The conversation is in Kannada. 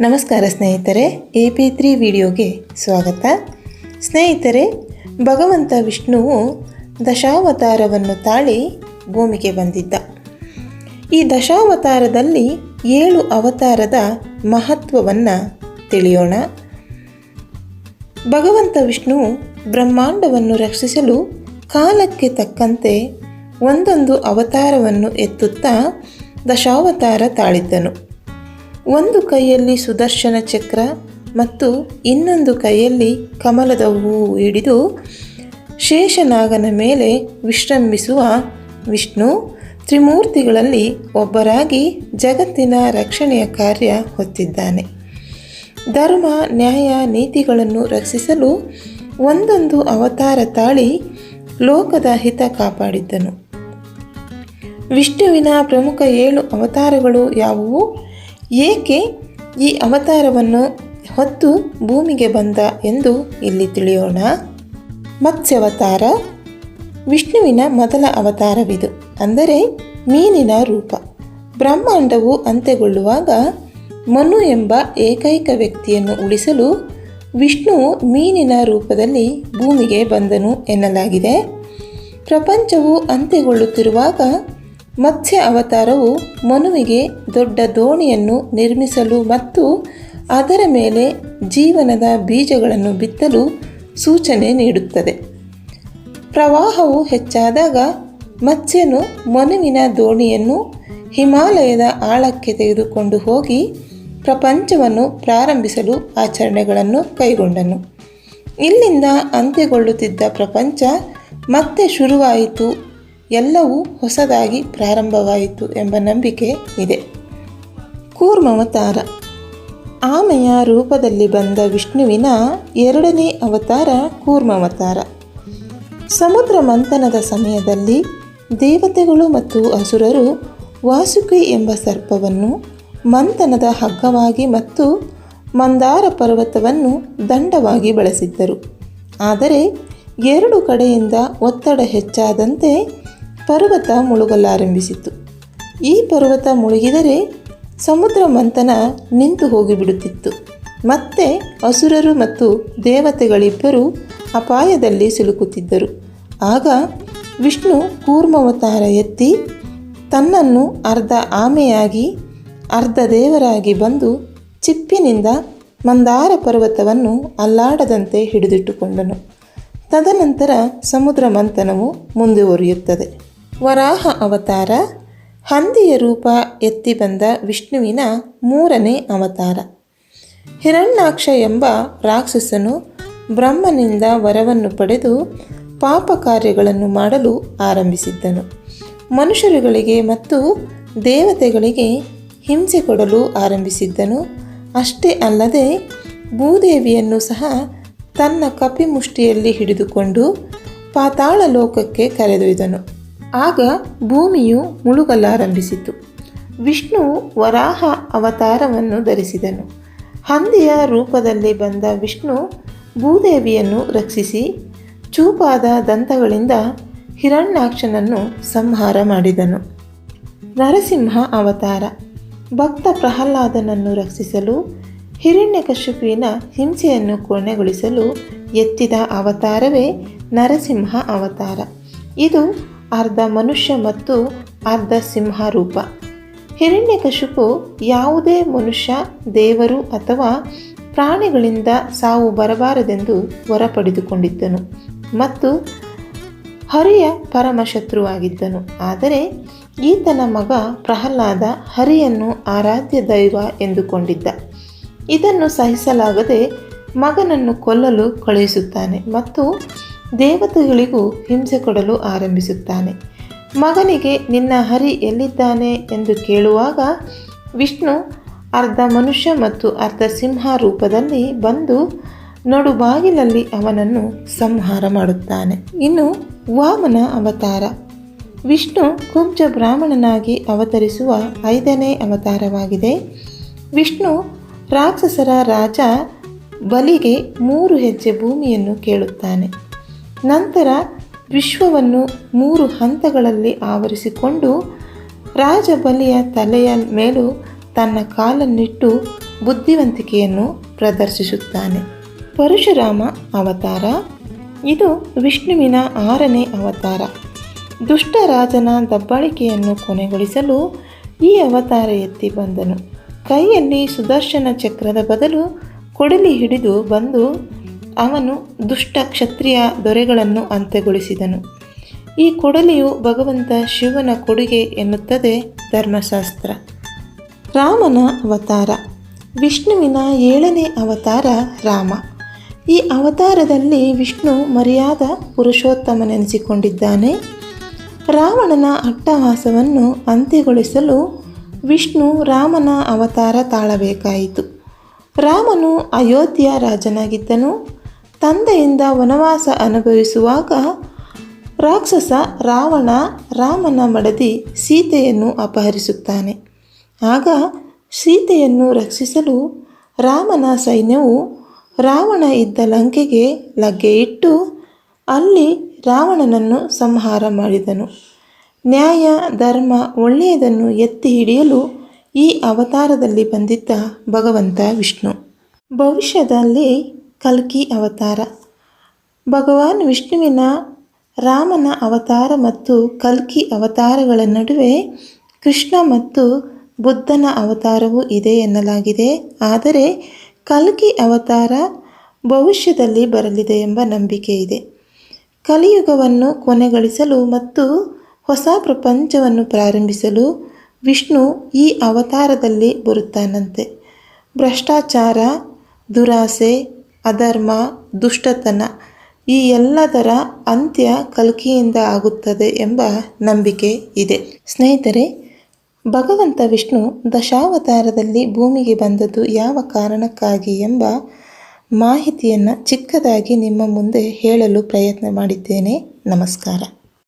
ನಮಸ್ಕಾರ ಸ್ನೇಹಿತರೆ, ಎ ಪಿ ತ್ರೀ ವಿಡಿಯೋಗೆ ಸ್ವಾಗತ. ಸ್ನೇಹಿತರೆ, ಭಗವಂತ ವಿಷ್ಣುವು ದಶಾವತಾರವನ್ನು ತಾಳಿ ಭೂಮಿಗೆ ಬಂದಿದ್ದ. ಈ ದಶಾವತಾರದಲ್ಲಿ ಏಳು ಅವತಾರದ ಮಹತ್ವವನ್ನು ತಿಳಿಯೋಣ. ಭಗವಂತ ವಿಷ್ಣು ಬ್ರಹ್ಮಾಂಡವನ್ನು ರಕ್ಷಿಸಲು ಕಾಲಕ್ಕೆ ತಕ್ಕಂತೆ ಒಂದೊಂದು ಅವತಾರವನ್ನು ಎತ್ತುತ್ತಾ ದಶಾವತಾರ ತಾಳಿದ್ದನು. ಒಂದು ಕೈಯಲ್ಲಿ ಸುದರ್ಶನ ಚಕ್ರ ಮತ್ತು ಇನ್ನೊಂದು ಕೈಯಲ್ಲಿ ಕಮಲದ ಹೂವು ಹಿಡಿದು ಶೇಷನಾಗನ ಮೇಲೆ ವಿಶ್ರಂಭಿಸುವ ವಿಷ್ಣು ತ್ರಿಮೂರ್ತಿಗಳಲ್ಲಿ ಒಬ್ಬರಾಗಿ ಜಗತ್ತಿನ ರಕ್ಷಣೆಯ ಕಾರ್ಯ ಹೊತ್ತಿದ್ದಾನೆ. ಧರ್ಮ, ನ್ಯಾಯ, ನೀತಿಗಳನ್ನು ರಕ್ಷಿಸಲು ಒಂದೊಂದು ಅವತಾರ ತಾಳಿ ಲೋಕದ ಹಿತ ಕಾಪಾಡಿದ್ದನು. ವಿಷ್ಣುವಿನ ಪ್ರಮುಖ ಏಳು ಅವತಾರಗಳು ಯಾವುವು? ಏಕೆ ಈ ಅವತಾರವನ್ನು ಹೊತ್ತು ಭೂಮಿಗೆ ಬಂದ ಎಂದು ಇಲ್ಲಿ ತಿಳಿಯೋಣ. ಮತ್ಸ್ಯವತಾರ. ವಿಷ್ಣುವಿನ ಮೊದಲ ಅವತಾರವಿದು, ಅಂದರೆ ಮೀನಿನ ರೂಪ. ಬ್ರಹ್ಮಾಂಡವು ಅಂತ್ಯಗೊಳ್ಳುವಾಗ ಮನು ಎಂಬ ಏಕೈಕ ವ್ಯಕ್ತಿಯನ್ನು ಉಳಿಸಲು ವಿಷ್ಣುವು ಮೀನಿನ ರೂಪದಲ್ಲಿ ಭೂಮಿಗೆ ಬಂದನು ಎನ್ನಲಾಗಿದೆ. ಪ್ರಪಂಚವು ಅಂತ್ಯಗೊಳ್ಳುತ್ತಿರುವಾಗ ಮತ್ಸ್ಯ ಅವತಾರವು ಮನುವಿಗೆ ದೊಡ್ಡ ದೋಣಿಯನ್ನು ನಿರ್ಮಿಸಲು ಮತ್ತು ಅದರ ಮೇಲೆ ಜೀವನದ ಬೀಜಗಳನ್ನು ಬಿತ್ತಲು ಸೂಚನೆ ನೀಡುತ್ತದೆ. ಪ್ರವಾಹವು ಹೆಚ್ಚಾದಾಗ ಮತ್ಸ್ಯನು ಮನುವಿನ ದೋಣಿಯನ್ನು ಹಿಮಾಲಯದ ಆಳಕ್ಕೆ ತೆಗೆದುಕೊಂಡು ಹೋಗಿ ಪ್ರಪಂಚವನ್ನು ಪ್ರಾರಂಭಿಸಲು ಆಚರಣೆಗಳನ್ನು ಕೈಗೊಂಡನು. ಇಲ್ಲಿಂದ ಅಂತ್ಯಗೊಳ್ಳುತ್ತಿದ್ದ ಪ್ರಪಂಚ ಮತ್ತೆ ಶುರುವಾಯಿತು ಎಲ್ಲವೂ ಹೊಸದಾಗಿ ಪ್ರಾರಂಭವಾಯಿತು ಎಂಬ ನಂಬಿಕೆ ಇದೆ. ಕೂರ್ಮವತಾರ ಆಮೆಯ ರೂಪದಲ್ಲಿ ಬಂದ ವಿಷ್ಣುವಿನ ಎರಡನೇ ಅವತಾರ ಕೂರ್ಮವತಾರ ಸಮುದ್ರ ಮಂಥನದ ಸಮಯದಲ್ಲಿ ದೇವತೆಗಳು ಮತ್ತು ಅಸುರರು ವಾಸುಕಿ ಎಂಬ ಸರ್ಪವನ್ನು, ಮಂಥನದ ಹಗ್ಗವಾಗಿ ಮತ್ತು ಮಂದಾರ ಪರ್ವತವನ್ನು ದಂಡವಾಗಿ ಬಳಸಿದ್ದರು. ಆದರೆ ಎರಡು ಕಡೆಯಿಂದ ಒತ್ತಡ ಹೆಚ್ಚಾದಂತೆ ಪರ್ವತ ಮುಳುಗಲಾರಂಭಿಸಿತು ಈ ಪರ್ವತ ಮುಳುಗಿದರೆ ಸಮುದ್ರ ಮಂಥನ ನಿಂತು ಹೋಗಿಬಿಡುತ್ತಿತ್ತು. ಮತ್ತೆ ಅಸುರರು ಮತ್ತು ದೇವತೆಗಳಿಬ್ಬರು ಅಪಾಯದಲ್ಲಿ ಸಿಲುಕುತ್ತಿದ್ದರು. ಆಗ ವಿಷ್ಣು ಕೂರ್ಮಾವತಾರ ಎತ್ತಿ ತನ್ನನ್ನು ಅರ್ಧ ಆಮೆಯಾಗಿ, ಅರ್ಧ ದೇವರಾಗಿ ಬಂದು ಚಿಪ್ಪಿನಿಂದ ಮಂದಾರ ಪರ್ವತವನ್ನು ಅಲ್ಲಾಡದಂತೆ ಹಿಡಿದಿಟ್ಟುಕೊಂಡನು. ತದನಂತರ ಸಮುದ್ರ ಮಂಥನವು ಮುಂದುವರಿಯುತ್ತದೆ ವರಾಹ ಅವತಾರ, ಹಂದಿಯ ರೂಪ ಎತ್ತಿ ಬಂದ ವಿಷ್ಣುವಿನ ಮೂರನೇ ಅವತಾರ. ಹಿರಣ್ಯಾಕ್ಷ ಎಂಬ ರಾಕ್ಷಸನು ಬ್ರಹ್ಮನಿಂದ ವರವನ್ನು ಪಡೆದು ಪಾಪ ಕಾರ್ಯಗಳನ್ನು ಮಾಡಲು ಆರಂಭಿಸಿದ್ದನು. ಮನುಷ್ಯರುಗಳಿಗೆ ಮತ್ತು ದೇವತೆಗಳಿಗೆ ಹಿಂಸೆ ಕೊಡಲು ಆರಂಭಿಸಿದ್ದನು. ಅಷ್ಟೇ ಅಲ್ಲದೆ ಭೂದೇವಿಯನ್ನು ಸಹ ತನ್ನ ಕಪಿಮುಷ್ಟಿಯಲ್ಲಿ ಹಿಡಿದುಕೊಂಡು ಪಾತಾಳ ಲೋಕಕ್ಕೆ ಕರೆದೊಯ್ದನು. ಆಗ ಭೂಮಿಯು ಮುಳುಗಲಾರಂಭಿಸಿತು. ವಿಷ್ಣು ವರಾಹ ಅವತಾರವನ್ನು ಧರಿಸಿದನು. ಹಂದಿಯ ರೂಪದಲ್ಲಿ ಬಂದ ವಿಷ್ಣು ಭೂದೇವಿಯನ್ನು ರಕ್ಷಿಸಿ ಚೂಪಾದ ದಂತಗಳಿಂದ ಹಿರಣ್ಯಾಕ್ಷನನ್ನು ಸಂಹಾರ ಮಾಡಿದನು. ನರಸಿಂಹ ಅವತಾರ. ಭಕ್ತ ಪ್ರಹ್ಲಾದನನ್ನು ರಕ್ಷಿಸಲು ಹಿರಣ್ಯಕಶಿಪುವಿನ ಹಿಂಸೆಯನ್ನು ಕೊನೆಗೊಳಿಸಲು ಎತ್ತಿದ ಅವತಾರವೇ ನರಸಿಂಹ ಅವತಾರ. ಇದು ಅರ್ಧ ಮನುಷ್ಯ ಮತ್ತು ಅರ್ಧ ಸಿಂಹ ರೂಪ ಹಿರಣ್ಯಕಶಿಪು ಯಾವುದೇ ಮನುಷ್ಯ, ದೇವರು ಅಥವಾ ಪ್ರಾಣಿಗಳಿಂದ ಸಾವು ಬರಬಾರದೆಂದು ವರ ಪಡೆದುಕೊಂಡಿದ್ದನು ಮತ್ತು ಹರಿಯ ಪರಮಶತ್ರುವಾಗಿದ್ದನು. ಆದರೆ ಈತನ ಮಗ ಪ್ರಹ್ಲಾದ ಹರಿಯನ್ನು ಆರಾಧ್ಯ ದೈವ ಎಂದುಕೊಂಡಿದ್ದ. ಇದನ್ನು ಸಹಿಸಲಾಗದೆ ಮಗನನ್ನು ಕೊಲ್ಲಲು ಕಳುಹಿಸುತ್ತಾನೆ ಮತ್ತು ದೇವತೆಗಳಿಗೂ ಹಿಂಸೆ ಕೊಡಲು ಆರಂಭಿಸುತ್ತಾನೆ. ಮಗನಿಗೆ, ನಿನ್ನ ಹರಿ ಎಲ್ಲಿದ್ದಾನೆ? ಎಂದು ಕೇಳುವಾಗ ವಿಷ್ಣು ಅರ್ಧ ಮನುಷ್ಯ ಮತ್ತು ಅರ್ಧ ಸಿಂಹ ರೂಪದಲ್ಲಿ ಬಂದು ನಡುಬಾಗಿಲಲ್ಲಿ ಅವನನ್ನು ಸಂಹಾರ ಮಾಡುತ್ತಾನೆ. ಇನ್ನು ವಾಮನ ಅವತಾರ. ವಿಷ್ಣು ಕುಬ್ಜ ಬ್ರಾಹ್ಮಣನಾಗಿ ಅವತರಿಸುವ ಐದನೇ ಅವತಾರವಾಗಿದೆ. ವಿಷ್ಣು ರಾಕ್ಷಸರ ರಾಜ ಬಲಿಗೆ ಮೂರು ಹೆಜ್ಜೆ ಭೂಮಿಯನ್ನು ಕೇಳುತ್ತಾನೆ. ನಂತರ ವಿಶ್ವವನ್ನು ಮೂರು ಹಂತಗಳಲ್ಲಿ ಆವರಿಸಿಕೊಂಡು ರಾಜಬಲಿಯ ತಲೆಯ ಮೇಲೂ ತನ್ನ ಕಾಲನ್ನಿಟ್ಟು ಬುದ್ಧಿವಂತಿಕೆಯನ್ನು ಪ್ರದರ್ಶಿಸುತ್ತಾನೆ. ಪರಶುರಾಮ ಅವತಾರ. ಇದು ವಿಷ್ಣುವಿನ ಆರನೇ ಅವತಾರ. ದುಷ್ಟ ರಾಜನ ದಬ್ಬಾಳಿಕೆಯನ್ನು ಕೊನೆಗೊಳಿಸಲು ಈ ಅವತಾರ ಎತ್ತಿ ಬಂದನು. ಕೈಯಲ್ಲಿ ಸುದರ್ಶನ ಚಕ್ರದ ಬದಲು ಕೊಡಲಿ ಹಿಡಿದು ಬಂದು ಅವನು ದುಷ್ಟ ಕ್ಷತ್ರಿಯ ದೊರೆಗಳನ್ನು ಅಂತ್ಯಗೊಳಿಸಿದನು. ಈ ಕೊಡಲಿಯು ಭಗವಂತ ಶಿವನ ಕೊಡುಗೆ ಎನ್ನುತ್ತದೆ ಧರ್ಮಶಾಸ್ತ್ರ. ರಾಮನ ಅವತಾರ. ವಿಷ್ಣುವಿನ ಏಳನೇ ಅವತಾರ ರಾಮ. ಈ ಅವತಾರದಲ್ಲಿ ವಿಷ್ಣು ಮರ್ಯಾದ ಪುರುಷೋತ್ತಮನೆನಿಸಿಕೊಂಡಿದ್ದಾನೆ. ರಾವಣನ ಅಟ್ಟಹಾಸವನ್ನು ಅಂತ್ಯಗೊಳಿಸಲು ವಿಷ್ಣು ರಾಮನ ಅವತಾರ ತಾಳಬೇಕಾಯಿತು. ರಾಮನು ಅಯೋಧ್ಯ ರಾಜನಾಗಿದ್ದನು. ತಂದೆಯಿಂದ ವನವಾಸ ಅನುಭವಿಸುವಾಗ ರಾಕ್ಷಸ ರಾವಣ ರಾಮನ ಮಡದಿ ಸೀತೆಯನ್ನು ಅಪಹರಿಸುತ್ತಾನೆ. ಆಗ ಸೀತೆಯನ್ನು ರಕ್ಷಿಸಲು ರಾಮನ ಸೈನ್ಯವು ರಾವಣ ಇದ್ದ ಲಂಕೆಗೆ ಲಗ್ಗೆ ಇಟ್ಟು ಅಲ್ಲಿ ರಾವಣನನ್ನು ಸಂಹಾರ ಮಾಡಿದನು. ನ್ಯಾಯ, ಧರ್ಮ ಒಳ್ಳೆಯದನ್ನು ಎತ್ತಿ ಹಿಡಿಯಲು ಈ ಅವತಾರದಲ್ಲಿ ಬಂದಿದ್ದ ಭಗವಂತ ವಿಷ್ಣು. ಭವಿಷ್ಯದಲ್ಲಿ ಕಲ್ಕಿ ಅವತಾರ. ಭಗವಾನ್ ವಿಷ್ಣುವಿನ ರಾಮನ ಅವತಾರ ಮತ್ತು ಕಲ್ಕಿ ಅವತಾರಗಳ ನಡುವೆ ಕೃಷ್ಣ ಮತ್ತು ಬುದ್ಧನ ಅವತಾರವೂ ಇದೆ ಎನ್ನಲಾಗಿದೆ. ಆದರೆ ಕಲ್ಕಿ ಅವತಾರ ಭವಿಷ್ಯದಲ್ಲಿ ಬರಲಿದೆ ಎಂಬ ನಂಬಿಕೆ ಇದೆ. ಕಲಿಯುಗವನ್ನು ಕೊನೆಗಳಿಸಲು ಮತ್ತು ಹೊಸ ಪ್ರಪಂಚವನ್ನು ಪ್ರಾರಂಭಿಸಲು ವಿಷ್ಣು ಈ ಅವತಾರದಲ್ಲಿ ಬರುತ್ತಾನಂತೆ. ಭ್ರಷ್ಟಾಚಾರ, ದುರಾಸೆ ಅಧರ್ಮ, ದುಷ್ಟತನ ಈ ಎಲ್ಲದರ ಅಂತ್ಯ ಕಲ್ಕಿಯಿಂದ ಆಗುತ್ತದೆ ಎಂಬ ನಂಬಿಕೆ ಇದೆ. ಸ್ನೇಹಿತರೆ, ಭಗವಂತ ವಿಷ್ಣು ದಶಾವತಾರದಲ್ಲಿ ಭೂಮಿಗೆ ಬಂದದ್ದು ಯಾವ ಕಾರಣಕ್ಕಾಗಿ ಎಂಬ ಮಾಹಿತಿಯನ್ನು ಚಿಕ್ಕದಾಗಿ ನಿಮ್ಮ ಮುಂದೆ ಹೇಳಲು ಪ್ರಯತ್ನ ಮಾಡಿದ್ದೇನೆ. ನಮಸ್ಕಾರ.